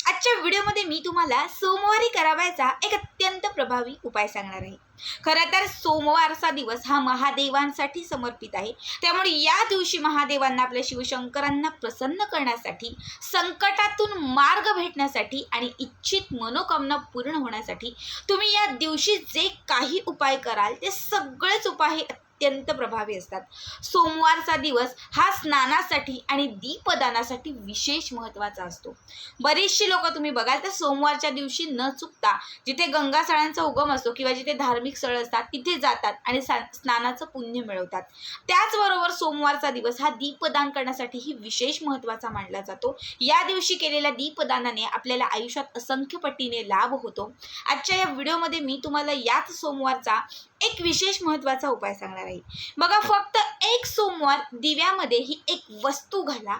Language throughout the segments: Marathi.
आजच्या व्हिडिओमध्ये मी तुम्हाला सोमवारी करावायचा एक अत्यंत प्रभावी उपाय सांगणार आहे. खरं तर सोमवारचा दिवस हा महादेवांसाठी समर्पित आहे. त्यामुळे या दिवशी महादेवांना आपल्या शिवशंकरांना प्रसन्न करण्यासाठी संकटातून मार्ग भेटण्यासाठी आणि इच्छित मनोकामना पूर्ण होण्यासाठी तुम्ही या दिवशी जे काही उपाय कराल ते सगळेच उपाय हे अत्यंत प्रभावी असतात. सोमवारचा दिवस हा स्नानासाठी आणि दीपदानासाठी विशेष महत्त्वाचा असतो. बरीचशी लोक तुम्ही बघाल तर सोमवारच्या दिवशी न चुकता जिथे गंगासळांचा उगम असतो किंवा जिथे धार्मिक स्थळ असतात तिथे जातात आणि सा स्नानाचं पुण्य मिळवतात. त्याचबरोबर सोमवारचा दिवस हा दीपदान करण्यासाठीही विशेष महत्त्वाचा मानला जातो. या दिवशी केलेल्या दीपदानाने आपल्याला आयुष्यात असंख्य पटीने लाभ होतो. आजच्या या व्हिडिओमध्ये मी तुम्हाला याच सोमवारचा एक विशेष महत्त्वाचा उपाय सांगणार आहे. बघा फक्त एक सोमवार दिव्यामध्ये ही एक वस्तू घाला.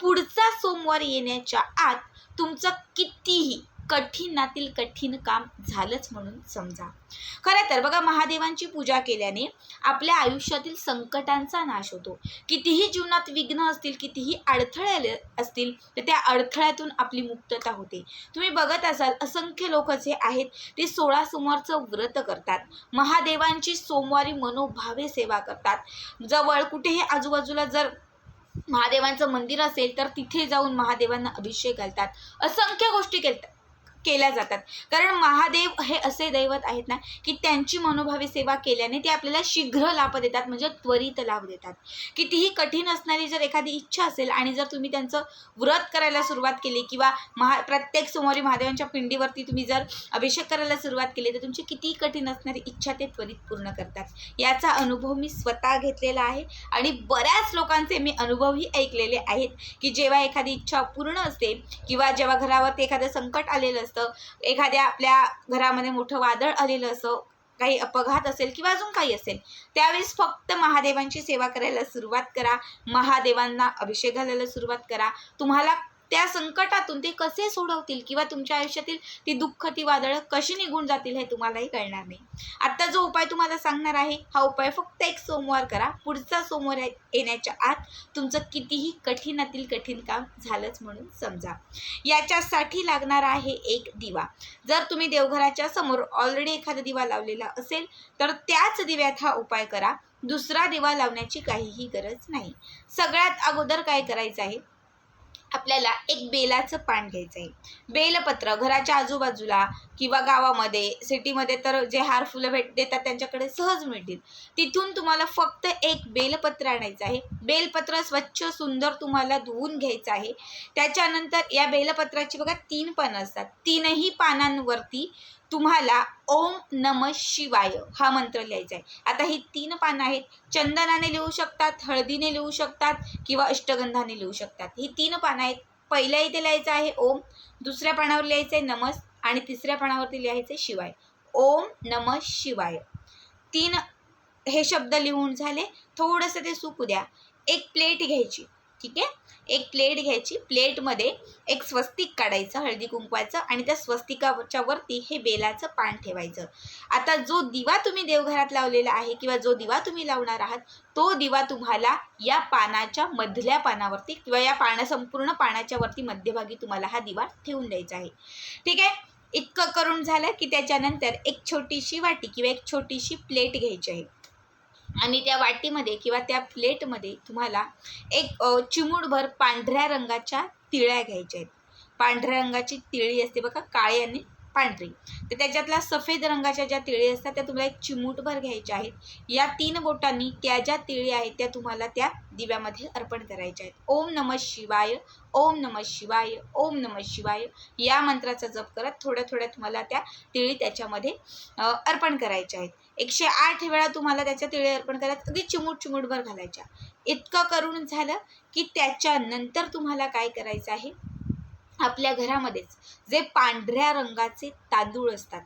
पुढचा सोमवार येण्याच्या आत तुमचं कितीही कठीणातील कठीण काम झालंच म्हणून समजा. खरं तर बघा महादेवांची पूजा केल्याने आपल्या आयुष्यातील संकटांचा नाश होतो. कितीही जीवनात विघ्न असतील कितीही अडथळे आले असतील तर त्या अडथळ्यातून आपली मुक्तता होते. तुम्ही बघत असाल असंख्य लोक जे आहेत ते सोळा सोमवारचं व्रत करतात. महादेवांची सोमवारी मनोभावे सेवा करतात. जवळ कुठेही आजूबाजूला जर महादेवांचं मंदिर असेल तर तिथे जाऊन महादेवांना अभिषेक घालतात. असंख्य गोष्टी केलतात केल्या जातात. कारण महादेव हे असे दैवत आहेत ना की त्यांची मनोभावी सेवा केल्याने ते आपल्याला शीघ्र लाभ देतात म्हणजे त्वरित लाभ देतात. कितीही कठीण असणारी जर एखादी इच्छा असेल आणि जर तुम्ही त्यांचं व्रत करायला सुरुवात केली किंवा महा प्रत्येक सोमवारी महादेवांच्या पिंडीवरती तुम्ही जर अभिषेक करायला सुरुवात केली तर तुमची कितीही कठीण असणारी इच्छा ते त्वरित पूर्ण करतात. याचा अनुभव मी स्वतः घेतलेला आहे आणि बऱ्याच लोकांचे मी अनुभवही ऐकलेले आहेत की जेव्हा एखादी इच्छा पूर्ण असते किंवा जेव्हा घरावरती एखादं संकट आलेलं असतं एखाद्या आपल्या घरामध्ये मोठं वादळ आलेलं असं काही अपघात असेल किंवा अजून काही असेल त्यावेळेस फक्त महादेवांची सेवा करायला सुरुवात करा. महादेवांना अभिषेक घालायला सुरुवात करा. तुम्हाला त्या संकटातून ते कसे सोडवतील किंवा तुमच्या आयुष्यातील ती दुःख ती वादळं कशी निघून जातील हे तुम्हालाही कळणार नाही. आत्ता जो उपाय तुम्हाला सांगणार आहे हा उपाय फक्त एक सोमवार करा. पुढचा सोमवार येण्याच्या आत तुमचं कितीही कठीणातील कठीण काम झालंच म्हणून समजा. याच्यासाठी लागणार आहे एक दिवा. जर तुम्ही देवघराच्या समोर ऑलरेडी एखादा दिवा लावलेला असेल तर त्याच दिव्यात हा उपाय करा. दुसरा दिवा लावण्याची काहीही गरज नाही. सगळ्यात अगोदर काय करायचं आहे? आपल्याला एक बेलाचं पान घ्यायचं आहे बेलपत्र घराच्या आजूबाजूला किंवा गावामध्ये सिटीमध्ये तर जे हार फुलं भेट देतात त्यांच्याकडे सहज मिळतील. तिथून तुम्हाला फक्त एक बेलपत्र आणायचं आहे. बेलपत्र स्वच्छ सुंदर तुम्हाला धुवून घ्यायचं आहे. त्याच्यानंतर या बेलपत्राची बघा तीन पानं असतात. तीनही पानांवरती तुम्हाला ओम नम शिवाय हा मंत्र लिहायचा आहे. आता ही तीन पानं आहेत. चंदनाने लिहू शकतात हळदीने लिहू शकतात किंवा अष्टगंधाने लिहू शकतात. ही तीन पानं आहेत. पहिल्या इथे लिहायचं आहे ओम दुसऱ्या पानावर लिहायचं आहे नमस आणि तिसऱ्या पानावरती लिहायचं आहे शिवाय. ओम नम शिवाय. तीन हे शब्द लिहून झाले. थोडंसं ते सुकू द्या. एक प्लेट घ्यायची. ठीक आहे? एक प्लेट घ्यायची. प्लेटमध्ये एक स्वस्तिक काढायचं हळदी कुंकवाचं आणि त्या स्वस्तिकाच्या वरती हे बेलाचं पान ठेवायचं. आता जो दिवा तुम्ही देवघरात लावलेला आहे किंवा जो दिवा तुम्ही लावणार आहात तो दिवा तुम्हाला या पानाच्या मधल्या पानावरती किंवा या पाना संपूर्ण पानाच्या वरती मध्यभागी तुम्हाला हा दिवा ठेवून द्यायचा आहे. ठीक आहे? इतकं करून झालं की त्याच्यानंतर एक छोटीशी वाटी किंवा एक छोटीशी प्लेट घ्यायची आहे. आणि त्या वाटीमध्ये किंवा त्या प्लेटमध्ये तुम्हाला एक चिमूटभर पांढऱ्या रंगाच्या तिळ्या घ्यायच्या आहेत. पांढऱ्या रंगाची तिळी असते बघा काळी आणि पांढरी. तर त्याच्यातल्या सफेद रंगाच्या ज्या तिळी असतात त्या तुम्हाला एक चिमूटभर घ्यायच्या आहेत. या तीन बोटांनी त्या ज्या तिळी आहेत त्या तुम्हाला त्या दिव्यामध्ये अर्पण करायच्या आहेत. ओम नम शिवाय ओम नम शिवाय ओम नम शिवाय या मंत्राचा जप करत थोड्या थोड्या तुम्हाला त्या तिळी त्याच्यामध्ये अर्पण करायच्या आहेत. एकशे आठ वेळा तुम्हाला त्याच्या तिळे अर्पण करायचं अगदी चिमूट चिमूटभर घालायच्या. इतकं करून झालं की त्याच्यानंतर तुम्हाला काय करायचं आहे? आपल्या घरामध्येच जे पांढऱ्या रंगाचे तांदूळ असतात.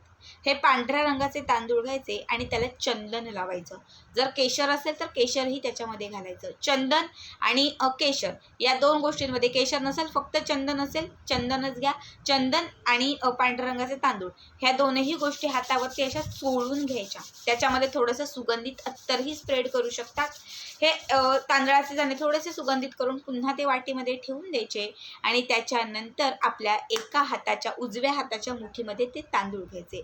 हे पांढऱ्या रंगाचे तांदूळ घ्यायचे आणि त्याला चंदन लावायचं. जर केशर असेल तर केशरही त्याच्यामध्ये घालायचं. चंदन आणि अ, केशर या दोन गोष्टींमध्ये केशर नसेल फक्त चंदन असेल चंदनच घ्या. चंदन आणि पांढऱ्या रंगाचे तांदूळ. ह्या दोनही गोष्टी हातावरती अशा चोळून घ्यायच्या. त्याच्यामध्ये थोडंसं सुगंधित अत्तरही स्प्रेड करू शकतात. हे तांदळाचे दाणे थोडेसे सुगंधित करून पुन्हा ते वाटीमध्ये ठेवून द्यायचे आणि त्याच्यानंतर आपल्या एका हाताच्या उजव्या हाताच्या मुठीमध्ये ते तांदूळ घ्यायचे.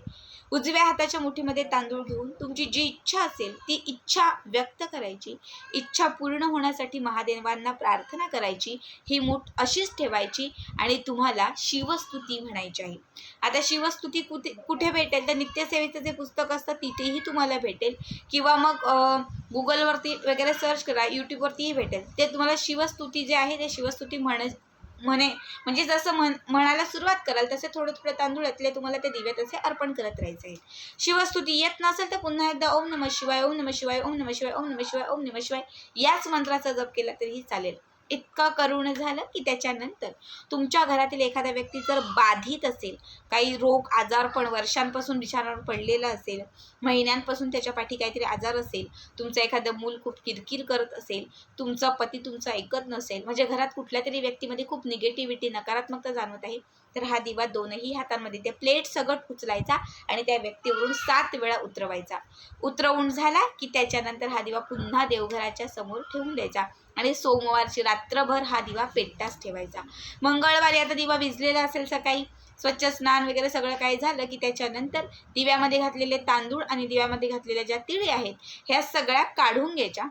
उजव्या हाताच्या मुठीमध्ये तांदूळ घेऊन तुमची जी इच्छा असेल ती इच्छा व्यक्त करायची. इच्छा पूर्ण होण्यासाठी महादेवांना प्रार्थना करायची. ही मूठ अशीच ठेवायची आणि तुम्हाला शिवस्तुती म्हणायची आहे. आता शिवस्तुती कुठे कुठे भेटेल? तर नित्यसेवेचं जे पुस्तक असतं तिथेही तुम्हाला भेटेल. किंवा मग गुगलवरती वगैरे सर्च करा यूट्यूबवरतीही भेटेल. ते तुम्हाला शिवस्तुती जे आहे ते शिवस्तुती म्हण म्हणे म्हणजे जसं म्हण म्हणायला सुरुवात कराल तसे थोडं थोडं तांदूळातले तुम्हाला ते दिव्यात असे अर्पण करत राहायचं आहे शिवस्तुती येत नसेल तर पुन्हा एकदा ओम नम शिवाय ओम नम शिवाय ओम नम शिवाय ओम नम शिवाय ओम नम शिवाय याच मंत्राचा जप केला तरीही चालेल. इतकं करुण झालं की त्याच्यानंतर तुमच्या घरातील एखादा व्यक्ती जर बाधित असेल काही रोग आजार पण वर्षांपासून बिचारावर पडलेलं असेल महिन्यांपासून त्याच्या पाठी काहीतरी आजार असेल तुमचं एखादं मूल खूप किरकिर करत असेल तुमचा पती तुमचं ऐकत नसेल म्हणजे घरात कुठल्या तरी व्यक्तीमध्ये खूप निगेटिव्हिटी नकारात्मकता जाणवत आहे तर हा दिवा दोनही हातांमध्ये ते प्लेट सगट उचलायचा आणि त्या व्यक्तीवरून सात वेळा उतरवायचा. उतरवून झाला की त्याच्यानंतर हा दिवा पुन्हा देवघराच्या समोर ठेवून द्यायचा. आणि सोमवारची रात्रभर हा दिवा पेटताच ठेवायचा. मंगळवारी आता दिवा विजलेला असेल सकाळी स्वच्छ स्नान वगैरे सगळं काही झालं की त्याच्यानंतर दिव्यामध्ये घातलेले तांदूळ आणि दिव्यामध्ये घातलेल्या ज्या तिळे आहेत ह्या सगळ्या काढून घ्यायच्या.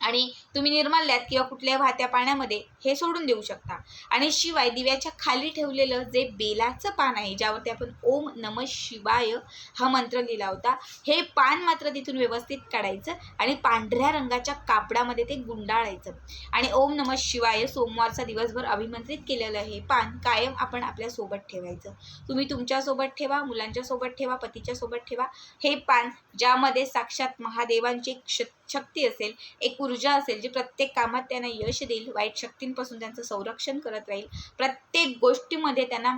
आणि तुम्ही निर्माल्यात किंवा कुठल्या वाहत्या पाण्यामध्ये हे सोडून देऊ शकता. आणि शिवाय दिव्याच्या खाली ठेवलेलं जे बेलाचं पान आहे ज्यावरती आपण ओम नम शिवाय हा मंत्र लिहिला होता हे पान मात्र तिथून व्यवस्थित काढायचं आणि पांढऱ्या रंगाच्या कापडामध्ये ते गुंडाळायचं. आणि ओम नम शिवाय सोमवारचा दिवसभर अभिमंत्रित केलेलं हे पान कायम आपण आपल्यासोबत ठेवायचं. तुम्ही तुमच्यासोबत ठेवा मुलांच्या सोबत ठेवा पतीच्या सोबत ठेवा. हे पान ज्यामध्ये साक्षात महादेवांचे क्षत्र शक्ती असेल एक ऊर्जा असेल जी प्रत्येक कामात त्यांना यश देईल वाईट शक्तींपासून त्यांचं संरक्षण करत राहील प्रत्येक गोष्टीमध्ये त्यांना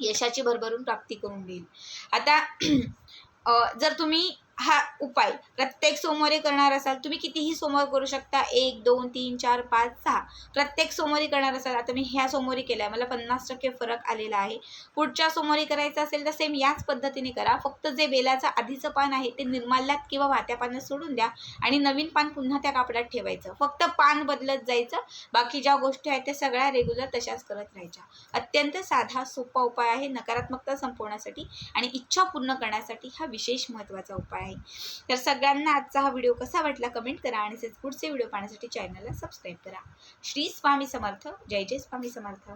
यशाची भरभरून प्राप्ती करून देईल. आता जर तुम्ही हा उपाय. प्रत्येक सोमवारी करणार असाल तुम्ही कितीही सोमवार करू शकता. एक दोन तीन चार पाच सहा. प्रत्येक सोमवारी करणार असाल. आता मी ह्या सोमवारी केला आहे मला पन्नास टक्के फरक आलेला आहे. पुढच्या सोमवारी करायचं असेल तर सेम याच पद्धतीने करा. फक्त जे बेलाचं आधीचं पान आहे ते निर्माल्यात किंवा वात्या पाण्यात सोडून द्या आणि नवीन पान पुन्हा त्या कापडात ठेवायचं. फक्त पान बदलत जायचं. बाकी ज्या गोष्टी आहेत त्या सगळ्या रेग्युलर तशाच करत राहायच्या. अत्यंत साधा सोपा उपाय आहे नकारात्मकता संपवण्यासाठी आणि इच्छा पूर्ण करण्यासाठी हा विशेष महत्त्वाचा उपाय आहे. तर सगळ्यांना आजचा हा व्हिडिओ कसा वाटला कमेंट करा आणि तसेच पुढचे व्हिडिओ पाहण्यासाठी चॅनलला सबस्क्राईब करा. श्री स्वामी समर्थ. जय जय स्वामी समर्थ.